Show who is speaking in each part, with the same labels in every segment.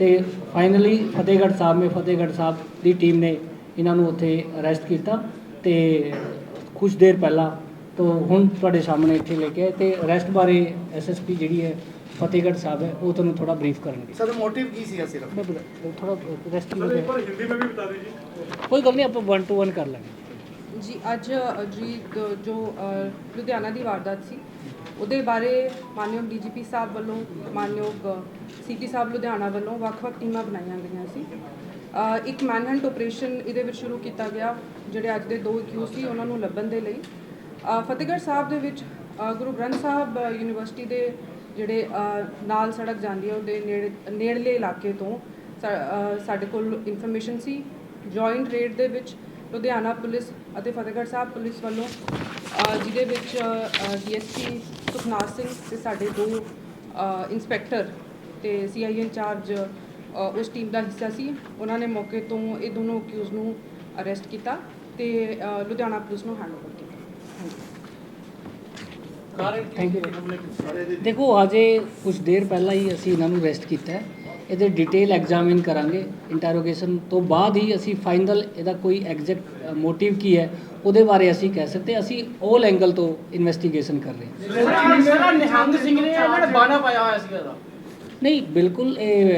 Speaker 1: ਤੇ ਫਾਈਨਲੀ ਫਤਿਹਗੜ੍ਹ ਸਾਹਿਬ ਮੇ ਫਤਿਹਗੜ੍ਹ ਸਾਹਿਬ ਦੀ ਟੀਮ ਨੇ ਇਹਨਾਂ ਨੂੰ ਉੱਥੇ ਅਰੈਸਟ ਕੀਤਾ ਤੇ ਕੁਝ ਦੇਰ ਪਹਿਲਾਂ ਤੋਂ ਹੁਣ ਤੁਹਾਡੇ ਸਾਹਮਣੇ ਇੱਥੇ ਲੈ ਕੇ ਆਏ ਤੇ ਅਰੈਸਟ ਬਾਰੇ ਐਸਐਸਪੀ ਜਿਹੜੀ ਹੈ ਫਤਿਹਗੜ੍ਹ ਸਾਹਿਬ ਹੈ ਉਹ ਤੁਹਾਨੂੰ ਥੋੜਾ ਬਰੀਫ ਕਰਨਗੇ
Speaker 2: ਸਰ ਮੋਟਿਵ ਕੀ ਸੀਗਾ ਸਿਰਫ
Speaker 1: ਮੈਂ ਬਤਾ- ਥੋੜਾ ਰੈਸਟ
Speaker 3: सर एक बार हिंदी में भी बता दीजिए
Speaker 1: ਕੋਈ ਗੱਲ ਨਹੀਂ ਆਪਾਂ 1 ਟੂ 1 ਕਰ ਲਾਂਗੇ
Speaker 4: ਜੀ ਅੱਜ ਅ, ਜੀ ਦ- ਜੋ ਅ, ਲੁਧਿਆਣਾ ਦੀ ਵਾਰਦਾਤ ਸੀ ਉਹਦੇ ਬਾਰੇ ਮਾਨਯੋਗ ਡੀਜੀਪੀ ਸਾਹਿਬ ਵੱਲੋਂ ਮਾਨਯੋਗ ਸੀਪੀ ਸਾਹਿਬ ਲੁਧਿਆਣਾ ਵੱਲੋਂ ਵੱਖ-ਵੱਖ ਟੀਮਾਂ ਬਣਾਈਆਂ ਗਈਆਂ ਸੀ। ਇੱਕ ਮੈਨਹੰਟ ਆਪਰੇਸ਼ਨ ਇਹਦੇ ਵਿੱਚ ਸ਼ੁਰੂ ਕੀਤਾ ਗਿਆ ਜਿਹੜੇ ਅੱਜ ਦੇ ਦੋ ਅਕਿਊਜ਼ ਸੀ ਉਹਨਾਂ ਨੂੰ ਲੱਭਣ ਦੇ ਲਈ। ਫਤਿਹਗੜ੍ਹ ਸਾਹਿਬ ਦੇ ਵਿੱਚ ਗੁਰੂ ਗ੍ਰੰਥ ਸਾਹਿਬ ਯੂਨੀਵਰਸਿਟੀ ਦੇ ਜਿਹੜੇ ਨਾਲ ਸੜਕ ਜਾਂਦੀ ਹੈ ਉਹਦੇ ਨੇੜੇ ਨੇੜਲੇ ਇਲਾਕੇ ਤੋਂ ਸਾਡੇ ਕੋਲ ਇਨਫੋਰਮੇਸ਼ਨ ਸੀ। ਜੁਆਇੰਟ ਰੇਡ ਦੇ ਵਿੱਚ ਲੁਧਿਆਣਾ ਪੁਲਿਸ ਅਤੇ ਫਤਿਹਗੜ੍ਹ ਸਾਹਿਬ ਪੁਲਿਸ ਵੱਲੋਂ ਜਿਹਦੇ ਵਿੱਚ ਡੀਐਸਪੀ ਸੁਖਨਾਥ ਸਿੰਘ ਤੇ ਸਾਡੇ ਦੋ ਅ, ਇੰਸਪੈਕਟਰ ਤੇ ਸੀਆਈ ਇੰਚਾਰਜ ਉਸ ਟੀਮ ਦਾ ਹਿੱਸਾ ਸੀ। ਉਹਨਾਂ ਨੇ ਮੌਕੇ ਤੋਂ ਇਹ ਦੋਨੋਂ ਅਕਿਊਜ਼ ਨੂੰ ਅਰੈਸਟ ਕੀਤਾ ਤੇ ਲੁਧਿਆਣਾ ਪੁਲਿਸ ਨੂੰ ਹੈਂਡਓਵਰ ਕੀਤਾ।
Speaker 1: ਥੈਂਕ ਯੂ ਦੇਖੋ ਅਜੇ ਕੁਝ ਦੇਰ ਪਹਿਲਾਂ ਹੀ ਅਸੀਂ ਇਹਨਾਂ ਨੂੰ ਅਰੈਸਟ ਕੀਤਾ ਹੈ। ਇਹਦੇ ਡਿਟੇਲ ਐਗਜ਼ਾਮਿਨ ਕਰਾਂਗੇ। ਇੰਟਰੋਗੇਸ਼ਨ ਤੋਂ ਬਾਅਦ ਹੀ ਅਸੀਂ ਫਾਈਨਲ ਇਹਦਾ ਕੋਈ ਐਗਜ਼ੈਕਟ ਮੋਟਿਵ ਕੀ ਹੈ ਉਹਦੇ ਬਾਰੇ ਅਸੀਂ ਕਹਿ ਸਕਦੇ ਅਸੀਂ 올 ਐਂਗਲ ਤੋਂ ਇਨਵੈਸਟੀਗੇਸ਼ਨ ਕਰ ਰਹੇ ਹਾਂ।
Speaker 5: ਸਰ ਨਿਹੰਗ ਸਿੰਘ ਨੇ ਇਹਨਾਂ ਨੇ ਬਾਣਾ ਪਾਇਆ ਹੋਇਆ ਸੀਗਾ ਇਹਦਾ।
Speaker 1: ਨਹੀਂ ਬਿਲਕੁਲ ਇਹ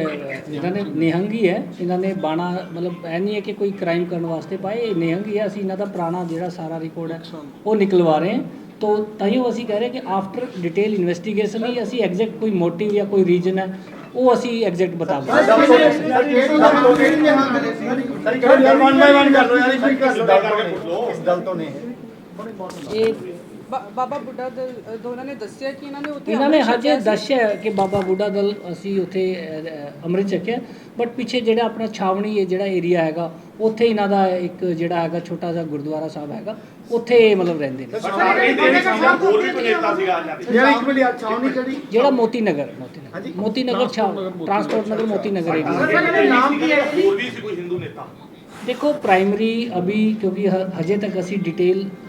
Speaker 1: ਇਹਨਾਂ ਨੇ ਨਿਹੰਗੀ ਹੈ ਇਹਨਾਂ ਨੇ ਬਾਣਾ ਮਤਲਬ ਇਹ ਨਹੀਂ ਹੈ ਕਿ ਕੋਈ ਕ੍ਰਾਈਮ ਕਰਨ ਵਾਸਤੇ ਪਾਏ ਇਹ ਨਿਹੰਗੀ ਹੈ ਅਸੀਂ ਇਹਨਾਂ ਦਾ ਪੁਰਾਣਾ ਜਿਹੜਾ ਸਾਰਾ ਰਿਕਾਰਡ ਹੈ ਉਹ ਨਿਕਲਵਾ ਰਹੇ ਹਾਂ ਤੋ ਤਾਈਓ ਅਸੀਂ ਕਹਿ ਰਹੇ ਕਿ ਆਫਟਰ ਡਿਟੇਲ ਇਨਵੈਸਟੀਗੇਸ਼ਨ ਹੀ ਅਸੀਂ ਐਗਜ਼ੈਕਟ ਕੋਈ ਮੋਟਿਵ ਜਾਂ ਕੋਈ ਰੀਜਨ ਹੈ ਉਹ ਅਸੀਂ ਐਗਜ਼ੈਕਟ ਬਤਾ ਪਾਵਾਂਗੇ ਇਹ
Speaker 4: ਬਾਬਾ ਬੁੱਢਾ ਦਲ ਦੋਨਾਂ ਨੇ ਦੱਸਿਆ ਕਿ ਇਹਨਾਂ ਨੇ ਉੱਥੇ
Speaker 1: ਇਹਨਾਂ ਨੇ
Speaker 4: ਅੰਮ੍ਰਿਤ
Speaker 1: ਹਜੇ
Speaker 4: ਛਕਿਆ ਸੀ।
Speaker 1: ਦੱਸਿਆ ਕਿ ਬਾਬਾ ਬੁੱਢਾ ਦਲ ਅਸੀਂ ਉੱਥੇ ਅ, ਅੰਮ੍ਰਿਤ ਛਕਿਆ। ਬਟ ਪਿੱਛੇ ਜਿਹੜਾ ਆਪਣਾ ਛਾਵਣੀ ਹੈ ਜਿਹੜਾ ਏਰੀਆ ਹੈਗਾ ਉੱਥੇ ਇਹਨਾਂ ਦਾ ਇੱਕ ਜਿਹੜਾ ਹੈਗਾ ਛੋਟਾ ਜਿਹਾ ਗੁਰਦੁਆਰਾ ਸਾਹਿਬ ਹੈਗਾ ਉੱਥੇ ਇਹ ਮਤਲਬ ਰਹਿੰਦੇ ਨੇ।
Speaker 3: ਹੋਰ ਵੀ ਕੋਈ ਨੇਤਾ ਸੀਗਾ ਅੱਜ ਦੇ
Speaker 2: ਯਾਰ ਇੱਕ ਮਿੰਟ ਯਾਰ ਛਾਉਣੀ ਕਿਹੜੀ?
Speaker 1: ਜਿਹੜਾ ਮੋਤੀ ਨਗਰ ਮੋਤੀ ਨਗਰ
Speaker 2: ਹਾਂਜੀ।
Speaker 1: ਮੋਤੀ ਨਗਰ ਛਾਵ ਟਰਾਂਸਪੋਰਟ ਨਗਰ ਮੋਤੀ ਨਗਰ ਏਰੀਆ
Speaker 3: ਨਾਮ ਕੀ ਹੈ? ਹੋਰ ਵੀ ਸੀ ਕੋਈ ਹਿੰਦੂ ਨੇਤਾ?
Speaker 1: ਦੇਖੋ ਪ੍ਰਾਇਮਰੀ ਅਭੀ ਕਿਉਂਕਿ ਹ- ਹਜੇ ਤੱਕ ਅਸੀਂ ਡਿਟੇਲ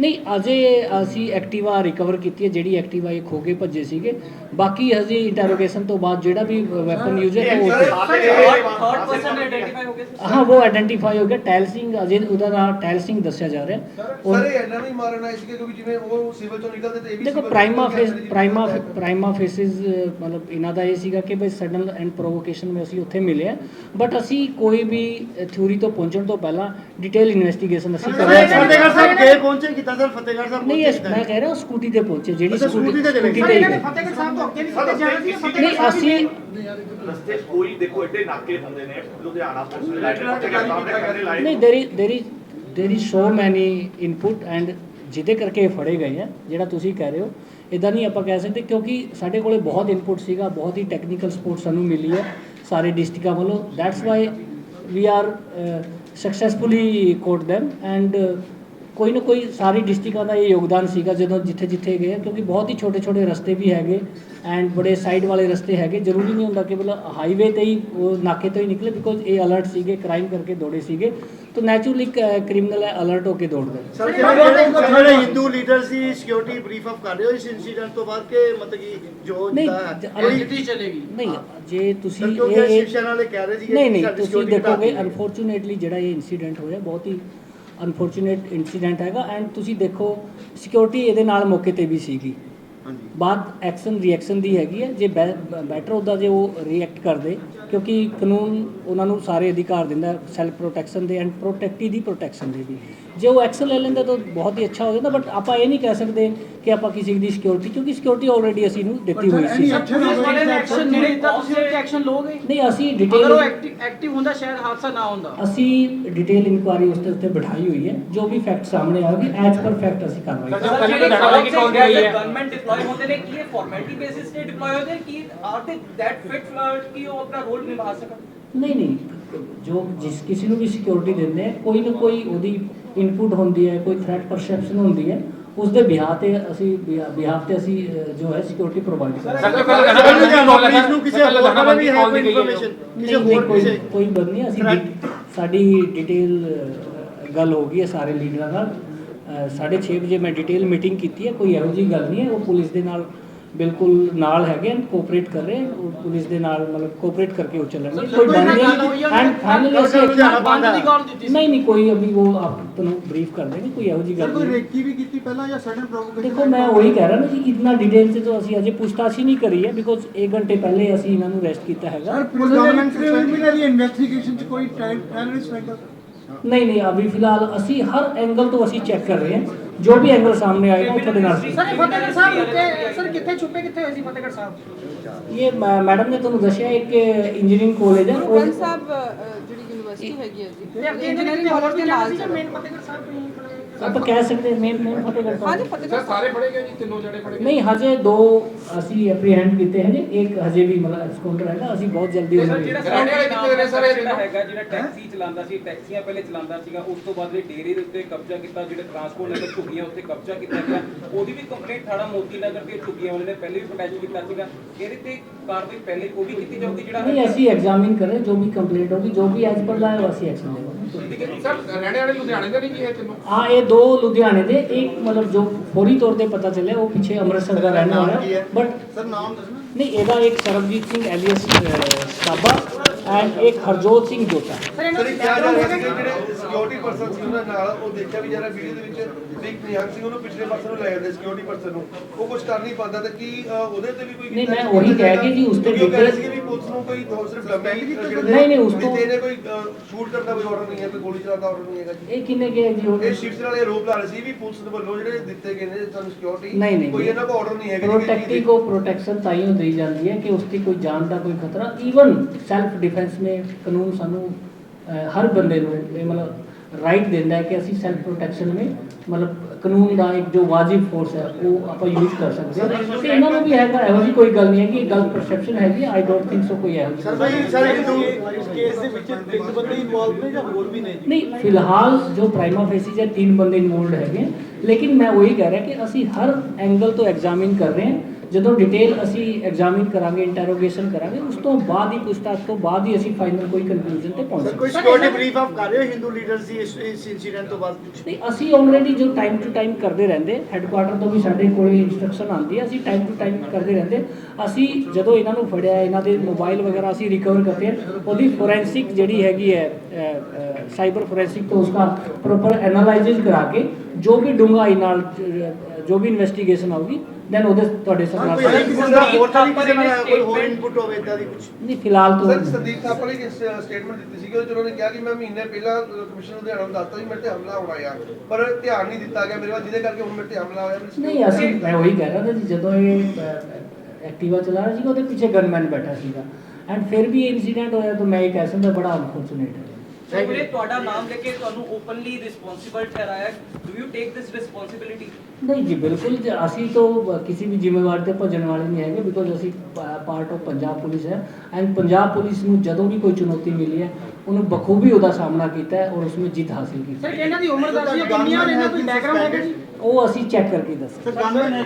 Speaker 1: ਨਹੀਂ ਅਜੇ ਅਸੀਂ ਐਕਟਿਵਾ ਰਿਕਵਰ ਕੀਤੀ ਹੈ ਜਿਹੜੀ ਐਕਟਿਵਾ ਇਹ ਖੋ ਕੇ ਭੱਜੇ ਸੀਗੇ। ਬਾਕੀ ਹਜੇ ਇੰਟਰੋਗੇਸ਼ਨ ਤੋਂ ਬਾਅਦ ਜਿਹੜਾ ਵੀ ਵੈਪਨ ਯੂਜ਼ ਹੈ। ਉਹ
Speaker 5: ਥਰਡ ਪਰਸਨ ਆਈਡੈਂਟੀਫਾਈ ਹੋ ਗਿਆ
Speaker 1: ਹਾਂ ਉਹ ਆਇਡੈਂਟੀਫਾਈ ਹੋ ਗਿਆ। ਟੈਲ ਸਿੰਘ ਅਜੇ ਉਹਦਾ ਨਾਮ ਟੈਲ ਸਿੰਘ ਦੱਸਿਆ ਜਾ ਰਿਹਾ।
Speaker 6: ਸਰ ਇਹ ਇਹਨਾਂ ਨੂੰ ਹੀ ਮਾਰਨ ਆਏ ਸੀਗੇ ਕਿਉਂਕਿ ਜਿਵੇਂ ਉਹ ਸਿਵਲ ਚੋਂ ਨਿਕਲਦੇ ਤੇ ਇਹ ਵੀ
Speaker 1: ਦੇਖੋ
Speaker 6: prima facie.
Speaker 1: Prima prima facie ਮਤਲਬ ਇਹਨਾਂ ਦਾ ਇਹ ਸੀਗਾ ਕਿ ਬਈ ਸਡਨ ਐਂਡ ਪ੍ਰੋਵੋਕੇਸ਼ਨ ਵਿੱਚ ਅਸੀਂ ਉੱਥੇ ਮਿਲੇ ਆ ਬਟ ਅਸੀਂ ਕੋਈ ਵੀ ਥਿਊਰੀ ਤੋਂ ਪਹੁੰਚਣ ਤੋਂ ਪਹਿਲਾਂ ਡਿਟੇਲ ਇਨਵੈਸਟੀਗੇਸ਼ਨ ਅਸੀਂ ਕਰ ਰਹੇ ਹਾਂ
Speaker 2: ਫਤਿਹਗੜ੍ਹ ਸਾਹਿਬ ਗਏ ਪਹੁੰਚੇ ਕੀਤਾ ਸਰ ਫਤਿਹਗੜ੍ਹ ਸਾਹਿਬ
Speaker 1: ਨਹੀਂ
Speaker 2: ਕਿੱਦਾਂ?
Speaker 1: ਮੈਂ ਕਹਿ ਰਿਹਾ ਸਕੂਟੀ ਤੇ ਪਹੁੰਚੇ ਜਿਹੜੀ
Speaker 2: ਅੱਛਾ,
Speaker 1: ਸਕੂਟੀ
Speaker 2: ਤੇ ਚਲੇ ਗਏ।
Speaker 1: ਹੀ ਗਏ।
Speaker 5: ਫਤਿਹਗੜ੍ਹ ਸਾਹਿਬ ਤੋਂ ਅੱਗੇ ਨਹੀਂ ਕਿਤੇ ਜਾਣਾ ਸੀ
Speaker 1: ਨਹੀਂ ਅਸੀਂ
Speaker 3: ਰਸਤੇ 'ਚ ਕੋਈ ਦੇਖੋ ਐਡੇ ਨਾਕੇ ਹੁੰਦੇ ਨੇ ਲੁਧਿਆਣਾ ਪੁਲਿਸ ਨੇ ਲਾਈਟ ਫਤਿਹਗੜ੍ਹ ਸਾਹਿਬ ਨੇ ਕਹਿੰਦੇ ਲਾਈਟ
Speaker 1: ਨਹੀਂ ਦੇਰੀ ਦੇਰੀ ਦੇਰੀ ਸੋ ਮੈਨੀ ਇਨਪੁਟ ਐਂਡ ਜਿਹਦੇ ਕਰਕੇ ਇਹ ਫੜੇ ਗਏ ਆ ਜਿਹੜਾ ਤੁਸੀਂ ਕਹਿ ਰਹੇ ਹੋ ਇਦਾਂ ਨਹੀਂ ਆਪਾਂ ਕਹਿ ਸਕਦੇ ਕਿਉਂਕਿ ਸਾਡੇ ਕੋਲੇ ਬਹੁਤ ਇਨਪੁਟ ਸੀਗਾ ਬਹੁਤ ਹੀ ਟੈਕਨੀਕਲ ਸਪੋਰਟ ਸਾਨੂੰ ਮਿਲੀ ਹੈ ਸਾਰੇ ਡਿਸਟ੍ਰਿਕਟਾਂ ਵੱਲੋਂ that's why we are successfully caught them and ਕੋਈ ਨਾ ਕੋਈ ਸਾਰੀ ਡਿਸਟ੍ਰਿਕਟਾਂ ਦਾ ਇਹ ਯੋਗਦਾਨ ਸੀਗਾ ਜਦੋਂ ਜਿੱਥੇ ਜਿੱਥੇ ਗਏ ਕਿਉਂਕਿ ਬਹੁਤ ਹੀ ਛੋਟੇ ਛੋਟੇ ਰਸਤੇ ਵੀ ਹੈਗੇ ਐਂਡ ਬੜੇ ਸਾਈਡ ਵਾਲੇ ਰਸਤੇ ਹੈਗੇ ਜ਼ਰੂਰੀ ਨਹੀਂ ਹੁੰਦਾ ਕਿ ਮਤਲਬ ਹਾਈਵੇ ਤੇ ਹੀ ਉਹ ਨਾਕੇ ਤੋਂ ਹੀ ਨਿਕਲੇ ਬਿਕੋਜ਼ ਇਹ ਅਲਰਟ ਸੀਗੇ ਕ੍ਰਾਈਮ ਕਰਕੇ ਦੌੜੇ ਸੀਗੇ ਤਾਂ ਨੈਚੁਰਲੀ ਕ੍ਰਿਮੀਨਲ ਹੈ ਅਲਰਟ ਹੋ ਕੇ ਦੌੜਦਾ।
Speaker 2: ਸਰ ਜਿਹੜੇ ਹਿੰਦੂ ਲੀਡਰ ਸੀ ਸਿਕਿਉਰਿਟੀ ਬਰੀਫ ਅਪ ਕਰ ਰਹੇ ਹੋ ਇਸ ਇਨਸੀਡੈਂਟ ਤੋਂ ਬਾਅਦ ਕਿ ਮਤਲਬ ਕਿ ਜੋ
Speaker 1: ਨਹੀਂ
Speaker 5: ਚਲੇਗੀ
Speaker 1: ਨਹੀਂ ਜੇ ਤੁਸੀਂ ਇਹ
Speaker 2: ਸ਼ਿਵ ਸੈਨਾ ਵਾਲੇ ਕਹਿ ਰਹੇ ਸੀਗੇ
Speaker 1: ਨਹੀਂ ਨਹੀਂ ਤੁਸੀਂ ਦੇਖੋਗੇ। ਅਨਫੋਰਚੂਨੇਟਲੀ ਜਿਹੜਾ ਇਹ ਇਨਸੀਡੈਂਟ ਹੋਇਆ ਬਹੁਤ ਹੀ ਅਨਫੋਰਚੂਨੇਟ ਇਨਸੀਡੈਂਟ ਹੈਗਾ ਐਂਡ ਤੁਸੀਂ ਦੇਖੋ ਸਿਕਿਉਰਿਟੀ ਇਹਦੇ ਨਾਲ ਮੌਕੇ ਤੇ ਵੀ ਸੀਗੀ।
Speaker 2: ਹਾਂਜੀ।
Speaker 1: ਬਾਅਦ ਐਕਸ਼ਨ ਰਿਐਕਸ਼ਨ ਦੀ ਹੈਗੀ ਹੈ ਜੇ ਬੈਟਰ ਉਹਦਾ ਜੇ ਉਹ ਰਿਐਕਟ ਕਰਦੇ ਕਿਉਂਕਿ ਕਾਨੂੰਨ ਉਹਨਾਂ ਨੂੰ ਸਾਰੇ ਅਧਿਕਾਰ ਦਿੰਦਾ ਸੈਲਫ ਪ੍ਰੋਟੈਕਸ਼ਨ ਦੇ ਐਂਡ ਪ੍ਰੋਟੈਕਟੀ ਦੀ ਪ੍ਰੋਟੈਕਸ਼ਨ ਦੇ ਵੀ। ਜੇ ਉਹ ਐਕਸ਼ਨ ਲੈ ਲੈਂਦਾ ਤਾਂ ਬਹੁਤ ਹੀ ਅੱਛਾ ਹੋ ਜਾਂਦਾ ਬਟ ਆਪਾਂ ਇਹ ਨਹੀਂ ਕਹਿ ਸਕਦੇ ਕਿ ਆਪਾਂ ਕਿਸੇ ਦੀ ਸਿਕਿਉਰਿਟੀ ਕਿਉਂਕਿ ਸਿਕਿਉਰਿਟੀ ਆਲਰੇਡੀ ਅਸੀਂ ਨੂੰ ਦਿੱਤੀ ਹੋਈ ਸੀ।
Speaker 5: ਪੁਲਿਸ ਵਾਲੇ ਨੇ ਐਕਸ਼ਨ ਨਹੀਂ ਲਿੱਤਾ ਤੁਸੀਂ ਉਹ ਐਕਸ਼ਨ ਲੋਗੇ
Speaker 1: ਨਹੀਂ ਅਸੀਂ
Speaker 5: ਅਗਰ ਉਹ
Speaker 1: ਡਿਟੇਲ
Speaker 5: ਐਕਟਿਵ ਹੁੰਦਾ ਸ਼ਾਇਦ ਹਾਦਸਾ ਨਾ ਹੁੰਦਾ।
Speaker 1: ਅਸੀਂ ਡਿਟੇਲ ਇਨਕੁਆਰੀ ਉਸ ਦੇ ਉੱਤੇ ਬਿਠਾਈ ਹੋਈ ਹੈ ਜੋ ਵੀ ਫੈਕਟ ਸਾਹਮਣੇ ਆਉਗੀ ਐਜ਼ ਪਰ ਫੈਕਟ ਅਸੀਂ ਕਾਰਵਾਈ ਕਰਾਂਗੇ
Speaker 7: ਗਵਰਨਮੈਂਟ ਡਿਪਲੋਏ ਹੁੰਦੇ ਨੇ ਕੀ ਇਹ ਫਾਰਮੈਲਿਟੀ ਬੇਸਿਸ ਤੇ ਡਿਪਲੋਏ ਹੁੰਦੇ ਨੇ ਕੀ ਆਰ ਦੇ ਦੈਟ ਫਿਟ ਕਿ ਉਹ ਆਪਣਾ ਰੋਲ ਨਿਭਾ ਸਕਣ?
Speaker 1: ਨਹੀਂ ਨਹੀਂ ਜੋ ਜਿਸ ਕਿਸੇ ਨੂੰ ਵੀ ਸਿਕਿਉਰਿਟੀ ਦਿੰਦੇ ਆ ਕੋਈ ਨਾ ਕੋਈ ਉਹਦੀ ਇਨਪੁਟ ਹੁੰਦੀ ਹੈ ਕੋਈ ਥ੍ਰੈਟ ਪਰਸੈਪਸ਼ਨ ਹੁੰਦੀ ਹੈ ਉਸ ਦੇ ਬਿਹਾਰ ਤੇ ਅਸੀਂ ਬਿਹਾਰ ਤੇ ਅਸੀਂ ਜੋ ਹੈ ਸਿਕਿਉਰਿਟੀ ਪ੍ਰੋਵਾਈਡ ਕਰਦੇ ਹਾਂ।
Speaker 2: ਪੁਲਿਸ ਨੂੰ ਕਿਸੇ ਹੋਰ ਵੀ ਹੈ ਕੋਈ ਇਨਫੋਰਮੇਸ਼ਨ ਕਿਸੇ ਹੋਰ
Speaker 1: ਕੋਈ
Speaker 2: ਕਿਸੇ
Speaker 1: ਕੋਈ ਬੰਦ ਨਹੀਂ ਅਸੀਂ ਸਾਡੀ ਡਿਟੇਲ ਗੱਲ ਹੋ ਗਈ ਹੈ ਸਾਰੇ ਲੀਡਰਾਂ ਨਾਲ। ਅ, ਸਾਢੇ 6 ਵਜੇ ਮੈਂ ਡਿਟੇਲ ਮੀਟਿੰਗ ਕੀਤੀ ਹੈ ਕੋਈ ਇਹੋ ਜਿਹੀ ਗੱਲ ਨਹੀਂ ਹੈ ਉਹ ਪੁਲਿਸ ਦੇ ਨਾਲ ਬਿਲਕੁਲ ਨਾਲ ਹੈਗੇ ਕੋਆਪਰੇਟ ਕਰ ਰਹੇ ਪੁਲਿਸ ਦੇ ਨਾਲ ਮਤਲਬ ਕੋਆਪਰੇਟ ਕਰਕੇ ਉਹ ਚੱਲਣਗੇ ਕੋਈ ਬੰਦ ਨਹੀਂ ਐਂਡ ਫਾਈਨਲੀ ਅਸੀਂ
Speaker 5: ਸੀ।
Speaker 1: ਨਹੀਂ ਨਹੀਂ ਕੋਈ ਅਭੀ ਉਹ ਆਪ ਤੁਹਾਨੂੰ ਬਰੀਫ ਕਰ ਦੇਣਗੇ ਕੋਈ ਇਹੋ ਜਿਹੀ ਗੱਲ ਨਹੀਂ।
Speaker 6: ਰੇਕੀ ਵੀ ਕੀਤੀ ਪਹਿਲਾਂ ਜਾਂ ਸਡਨ ਪ੍ਰੋਵੋਕੇਸ਼ਨ
Speaker 1: ਦੇਖੋ ਮੈਂ ਉਹੀ ਕਹਿ ਰਿਹਾ ਨਾ ਜੀ ਇਤਨਾ ਡਿਟੇਲ से तो ਅਸੀਂ ਅਜੇ ਪੁੱਛਤਾਛ ਹੀ ਨਹੀਂ ਕਰੀ ਹੈ ਬਿਕੋਜ਼ 1 ਘੰਟੇ ਪਹਿਲੇ ਅਸੀਂ ਇਹਨਾਂ ਨੂੰ ਅਰੈਸਟ ਕੀਤਾ ਹੈਗਾ।
Speaker 6: ਗਵਰਨਮੈਂਟ ਪ੍ਰੀਲਿਮਿਨਰੀ ਇਨਵੈਸਟੀਗੇਸ਼ਨ ਚ ਕੋਈ ਟੈਰਰਿਸਟ ਐਂਗਲ
Speaker 1: ਨਹੀਂ ਨਹੀਂ ਅਭੀ ਫਿਲਹਾਲ ਅਸੀਂ ਹਰ ਐਂਗਲ ਤੋਂ ਅਸੀਂ ਚੈੱਕ ਕਰ ਰਹੇ ਹਾਂ। ਜੋ ਵੀ ਐਂਗਲ ਸਾਹਮਣੇ ਆਏਗਾ ਉਹ ਤੁਹਾਡੇ ਨਾਲ
Speaker 5: ਸਰ ਇਹ ਫਤਿਹਗੜ੍ਹ ਸਾਹਿਬ ਰੁਕੇ ਸਰ ਕਿੱਥੇ ਛੁਪੇ ਕਿੱਥੇ ਹੋਏ ਸੀ ਫਤਿਹਗੜ੍ਹ ਸਾਹਿਬ?
Speaker 1: ਇਹ ਮੈਡਮ ਨੇ ਤੁਹਾਨੂੰ ਦੱਸਿਆ ਇੱਕ ਇੰਜੀਨੀਅਰਿੰਗ ਕਾਲਜ ਹੈ ਉਹ
Speaker 4: ਸਾਹਿਬ ਜਿਹੜੀ ਯੂਨੀਵਰਸਿਟੀ ਹੈਗੀ ਹੈ ਜੀ। ਇੰਜੀਨੀਅਰਿੰਗ
Speaker 5: ਹੋਰ
Speaker 4: ਕਾਲਜ ਦੇ ਨਾਲ
Speaker 5: ਸੀ ਜਾਂ ਮੇਨ ਫਤਿਹਗੜ੍ਹ ਸਾਹਿਬ? ਤੋਂ ਹੀ
Speaker 1: ਆਪਾਂ ਕਹਿ ਸਕਦੇ ਮੇਨ ਮੇਨ ਫਤਿਹਗੜ੍ਹ ਸਾਹਿਬ
Speaker 4: ਹਾਂਜੀ ਫਤਿਹਗੜ੍ਹ ਸਾਹਿਬ
Speaker 1: ਨਹੀਂ ਹਜੇ ਦੋ ਅਸੀਂ ਐਪਰੀਹੈਂਡ ਕੀਤੇ ਹਨ ਇੱਕ ਹਜੇ ਵੀ ਮਤਲਬ ਐਕਸਕਾਊਂਟਰ ਹੈਗਾ ਅਸੀਂ ਬਹੁਤ ਜਲਦੀ ਉਹਨਾਂ ਨੂੰ
Speaker 7: ਜਿਹੜਾ ਹੈਗਾ ਜਿਹੜਾ ਟੈਕਸੀ ਚਲਾਉਂਦਾ ਸੀ ਟੈਕਸੀਆਂ ਪਹਿਲੇ ਚਲਾਉਂਦਾ ਸੀਗਾ ਉਸ ਤੋਂ ਬਾਅਦ ਇਹ ਡੇਰੇ ਦੇ ਉੱਤੇ ਕਬਜ਼ਾ ਕੀਤਾ ਜਿਹੜੇ ਟਰਾਂਸਪੋਰਟ ਨਗਰ ਝੁੱਗੀਆਂ ਉੱਤੇ ਕਬਜ਼ਾ ਕੀਤਾ ਗਿਆ। ਉਹਦੀ ਵੀ ਕੰਪਲੇਂਟ ਥਾਣਾ ਮੋਤੀ ਨਗਰ ਤੇ ਝੁੱਗੀਆਂ ਵਾਲੇ ਨੇ ਪਹਿਲੇ ਵੀ ਅਟੈਚ ਕੀਤਾ ਸੀਗਾ। ਇਹਦੇ ਤੇ ਕਾਰਵਾਈ ਪਹਿਲੇ ਉਹ ਵੀ ਕੀਤੀ ਜਾਊਗੀ ਜਿਹੜਾ
Speaker 1: ਨਹੀਂ ਅਸੀਂ ਐਗਜ਼ਾਮਿਨ ਕਰੇ ਜੋ ਵੀ ਕੰਪਲੀਟ ਹੋਗੀ ਜੋ ਵੀ ਐਜ਼ ਪਰ ਦਾ ਹੈ ਉਹ ਅਸੀਂ ਐਕਸ਼ਨ ਲਵਾਂਗੇ
Speaker 8: ਸਰ ਰਹਿਣੇ ਵਾਲੇ ਲੁਧਿਆਣੇ ਦਾ ਨਹੀਂ ਕੀ ਹੈ ਤੈਨੂੰ?
Speaker 1: ਹਾਂ ਇਹ ਦੋ ਲੁਧਿਆਣੇ ਦੇ ਇੱਕ ਮਤਲਬ ਜੋ ਫੌਰੀ ਤੌਰ ਤੇ ਪਤਾ ਚੱਲਿਆ ਉਹ ਪਿੱਛੇ ਅੰਮ੍ਰਿਤਸਰ ਦਾ ਰਹਿਣ ਵਾਲਾ। ਹੈ? ਬਟ
Speaker 2: ਸਰ ਨਾਮ ਦੱਸਣਾ
Speaker 1: ਨਹੀਂ ਇਹਦਾ ਇੱਕ ਸਰਬਜੀਤ ਸਿੰਘ ਐਲੀਅਸ ਸਾਬਾ ਐਂਡ ਇੱਕ ਹਰਜੋਤ ਸਿੰਘ ਜੋਤਾ।
Speaker 5: ਸਰ ਇਹਨਾਂ ਦੀ
Speaker 6: ਜਿਹੜੇ ਪਰਸਨ ਸੀ ਉਹਨਾਂ ਨਾਲ ਉਹ ਦੇਖਿਆ ਵੀ ਯਾਰ ਵੀਡੀਓ ਦੇ ਵਿੱਚ ਵੀ ਨਿਹੰਗ ਸਿੰਘ ਉਹਨੂੰ ਪਿਛਲੇ ਪਾਸੇ ਨੂੰ ਲੈ ਜਾਂਦੇ ਸਿਕਿਉਰਿਟੀ ਪਰਸਨ ਨੂੰ। ਉਹ ਕੁਝ ਕਰ ਨਹੀਂ ਪਾਉਂਦਾ ਤੇ ਕੀ ਉਹਦੇ ਤੇ ਵੀ ਕੋਈ
Speaker 1: ਨਹੀਂ ਮੈਂ ਉਹੀ ਕਹਿ ਕੇ ਜੀ ਉਸ ਤੇ ਦਿੱਤੇ
Speaker 6: ਸੀ ਵੀ ਪੁਲਿਸ ਨੂੰ ਕੋਈ ਸਿਰਫ ਲੰਮੇ
Speaker 1: ਨਹੀਂ ਨਹੀਂ ਉਸ ਤੋਂ
Speaker 6: ਇਹਨੇ ਕੋਈ ਸ਼ੂਟ ਕਰਨ ਦਾ ਕੋਈ ਆਰਡਰ ਨਹੀਂ ਹੈ ਕੋਈ ਗੋਲੀ ਚਲਾਉਣ ਦਾ ਆਰਡਰ ਨਹੀਂ ਹੈਗਾ ਜੀ।
Speaker 1: ਇਹ ਕਿੰਨੇ ਗਏ ਜੀ
Speaker 6: ਇਹ ਸ਼ਿਵਸਰ ਵਾਲੇ ਆਰੋਪ ਲਾ ਰਹੇ ਸੀ ਵੀ ਪੁਲਿਸ ਦੇ ਵੱਲੋਂ ਜਿਹੜੇ ਦਿੱਤੇ ਗਏ ਨੇ ਤੁਹਾਨੂੰ ਸਿਕਿਉਰਿਟੀ ਕੋਈ ਇਹਨਾਂ ਕੋ ਆਰਡਰ ਨਹੀਂ ਹੈਗਾ ਪ੍ਰੋਟੈਕਟਿਵ ਕੋ
Speaker 1: ਪ੍ਰੋਟੈਕਸ਼ਨ ਤਾਂ ਹੀ ਹੁੰਦੀ ਜਾਂਦੀ ਹੈ ਕਿ ਉਸ ਦੀ ਕੋਈ ਜਾਨ ਦਾ ਕੋਈ ਖਤਰਾ ਈਵਨ ਸੈਲਫ ਡਿਫੈਂਸ ਮੇ ਕਾਨੂੰਨ ਸਾਨੂੰ ਹਰ ਬੰਦੇ ਨੂੰ ਇਹ ਮਤਲਬ ਰਾਈਟ ਦਿੰਦਾ ਹੈ ਕਿ ਅਸੀਂ ਸੈਲਫ ਪ੍ਰੋਟੈਕਸ਼ਨ में ਮਤਲਬ ਕਾਨੂੰਨ ਦਾ ਇੱਕ ਜੋ ਵਾਜਿਬ ਫੋਰਸ ਹੈ ਉਹ ਆਪਾਂ ਯੂਜ਼ ਕਰ ਸਕਦੇ ਹਾਂ। ਤੇ ਇਹਨਾਂ ਨੂੰ ਵੀ ਹੈਗਾ ਇਹੋ ਜਿਹੀ ਕੋਈ ਗੱਲ ਨਹੀਂ ਹੈ ਕਿ ਇਹ ਗਲਤ ਪਰਸੈਪਸ਼ਨ ਹੈਗੀ ਆਈ ਡੋਂਟ ਥਿੰਕ ਸੋ ਕੋਈ ਜਿਹੀ
Speaker 2: ਸਰ ਭਾਈ ਸਰ ਇਸ ਕੇਸ ਦੇ ਵਿੱਚ ਤਿੰਨ ਬੰਦੇ ਇਨਵੋਲਵ ਨੇ ਜਾਂ ਹੋਰ ਵੀ ਨੇ
Speaker 1: ਨਹੀਂ ਫਿਲਹਾਲ ਜੋ ਪ੍ਰਾਈਮਾ ਫੇਸੀ ਜਾਂ ਤਿੰਨ ਬੰਦੇ ਇਨਵੋਲਡ ਹੈਗੇ। ਹੈ, ਲੇਕਿਨ ਮੈਂ ਉਹੀ ਕਹਿ ਰਿਹਾ ਕਿ ਅਸੀਂ ਹਰ ਐਂਗਲ ਤੋਂ ਐਗਜ਼ਾਮਿਨ ਕਰ ਰਹੇ ਹਾਂ। ਜਦੋਂ ਡਿਟੇਲ ਅਸੀਂ ਐਗਜ਼ਾਮਿਨ ਕਰਾਂਗੇ ਇੰਟਰੋਗੇਸ਼ਨ ਕਰਾਂਗੇ ਉਸ ਤੋਂ ਬਾਅਦ ਹੀ ਪੁੱਛਤਾਛ ਤੋਂ ਬਾਅਦ ਹੀ ਅਸੀਂ ਫਾਈਨਲ ਕੋਈ ਕੰਕਲੂਜਨ ਤੇ ਪਹੁੰਚਾਂਗੇ
Speaker 2: ਕੋਈ ਸਿਕਿਉਰਿਟੀ ਬਰੀਫ ਆਫ ਕਰ ਰਹੇ ਹੋ? ਹਿੰਦੂ ਲੀਡਰਸ ਦੀ ਇਸ ਇਨਸੀਡੈਂਟ ਤੋਂ ਬਾਅਦ
Speaker 1: ਨਹੀਂ ਅਸੀਂ ਆਲਰੇਡੀ ਜੋ ਟਾਈਮ ਟੂ ਟਾਈਮ ਕਰਦੇ ਰਹਿੰਦੇ ਹੈੱਡਕੁਆਟਰ ਤੋਂ ਵੀ ਸਾਡੇ ਕੋਲ ਇਨਸਟਰਕਸ਼ਨ ਆਉਂਦੀ ਹੈ ਅਸੀਂ ਟਾਈਮ ਟੂ ਟਾਈਮ ਕਰਦੇ ਰਹਿੰਦੇ। ਅਸੀਂ ਜਦੋਂ ਇਹਨਾਂ ਨੂੰ ਫੜਿਆ ਇਹਨਾਂ ਦੇ ਮੋਬਾਈਲ ਵਗੈਰਾ ਅਸੀਂ ਰਿਕਵਰ ਕਰਦੇ ਹਾਂ ਉਹਦੀ ਫੋਰੈਂਸਿਕ ਜਿਹੜੀ ਹੈਗੀ ਹੈ ਸਾਈਬਰ ਫੋਰੈਂਸਿਕ ਤੋਂ ਉਸका ਪ੍ਰੋਪਰ ਐਨਾਲਾਈਸਿਸ ਕਰਾ ਕੇ ਜੋ ਵੀ ਡੂੰਘਾਈ ਨਾਲ ਜੋ ਵੀ ਇਨਵੈਸਟੀਗੇਸ਼ਨ ਆਊਗੀ ਦੈਨ ਉਹਦੇ ਤੁਹਾਡੇ
Speaker 2: ਤਾਂ ਨਹੀਂ ਕਿਸੇ ਨਾਲ ਕੋਈ ਹੋਰ ਇਨਪੁਟ ਹੋਵੇ ਇਦਾਂ ਦੀ ਕੁਝ
Speaker 1: ਨਹੀਂ ਫਿਲਹਾਲ
Speaker 6: ਸਰ
Speaker 1: ਤੋਂ
Speaker 6: ਸੰਦੀਪ ਥਾਪਰ ਨੇ ਸਟੇਟਮੈਂਟ ਦਿੱਤੀ ਸੀ ਕਿ ਉਹਨਾਂ ਨੇ ਕਿਹਾ ਕਿ ਮੈਂ ਮਹੀਨੇ ਪਹਿਲਾਂ ਕਮਿਸ਼ਨ ਲੁਧਿਆਣਾ ਨੂੰ ਦੱਸਤਾ ਸੀ ਮੇਰੇ ਤੇ ਹਮਲਾ ਹੋਣਾ ਪਰ ਧਿਆਨ ਨਹੀਂ ਦਿੱਤਾ ਗਿਆ ਮੇਰੇ ਵੱਲ ਜਿਹਦੇ ਕਰਕੇ ਹੁਣ ਮੇਰੇ ਤੇ ਹਮਲਾ ਹੋਇਆ।
Speaker 1: ਨਹੀਂ ਅਸੀਂ ਮੈਂ ਉਹੀ ਕਹਿ ਰਿਹਾ ਸੀ ਜਦੋਂ ਇਹ ਐਕਟਿਵਾ ਚਲਾ ਰਿਹਾ ਸੀ ਉਹਦੇ ਪਿੱਛੇ ਗਨਮੈਨ ਬੈਠਾ ਸੀਗਾ। ਐਂਡ ਫਿਰ ਵੀ ਇਹ ਇਨਸੀਡੈਂਟ ਹੋਇਆ ਤਾਂ ਮੈਂ ਇਹ ਕਹਿ ਸਕਦਾ ਬੜਾ ਅਨਫੋਰਚੂਨੇਟ ਹੈ।
Speaker 7: ਵੀਰੇ ਤੁਹਾਡਾ ਨਾਮ ਲੈ ਕੇ ਤੁਹਾਨੂੰ ਓਪਨਲੀ ਰਿਸਪੌਂਸਿਬਲ ਠਹਿਰਾਇਆ do you take this responsibility
Speaker 1: ਨਹੀਂ ਜੀ ਬਿਲਕੁਲ ਜੀ, ਅਸੀਂ ਤਾਂ ਕਿਸੇ ਵੀ ਜ਼ਿੰਮੇਵਾਰੀ ਤੇ ਭੱਜਣ ਵਾਲੇ ਨਹੀਂ ਹੈਗੇ ਬਿਕੋਜ਼ ਅਸੀਂ ਪਾਰਟ ਆਫ ਪੰਜਾਬ ਪੁਲਿਸ ਹੈ ਐਂਡ ਪੰਜਾਬ ਪੁਲਿਸ ਨੂੰ ਜਦੋਂ ਵੀ ਕੋਈ ਚੁਣੌਤੀ ਮਿਲੀ ਹੈ ਉਹਨੂੰ ਬਖੂਬੀ ਉਹਦਾ ਸਾਹਮਣਾ ਕੀਤਾ ਹੈ ਔਰ ਉਸमें ਜਿੱਤ ਹਾਸਿਲ ਕੀਤੀ
Speaker 5: ਸਰ ਇਹਨਾਂ ਦੀ ਉਮਰ ਦੱਸੀ ਕਿੰਨੀ ਹੈ ਔਰ ਇਹਨਾਂ ਕੋਈ ਬੈਕਗ੍ਰਾਉਂਡ ਹੈਗਾ ਜੀ
Speaker 1: ਉਹ ਅਸੀਂ ਚੈੱਕ ਕਰਕੇ ਦੱਸਾਂਗੇ
Speaker 2: ਸਰ ਗਨਮੈਨ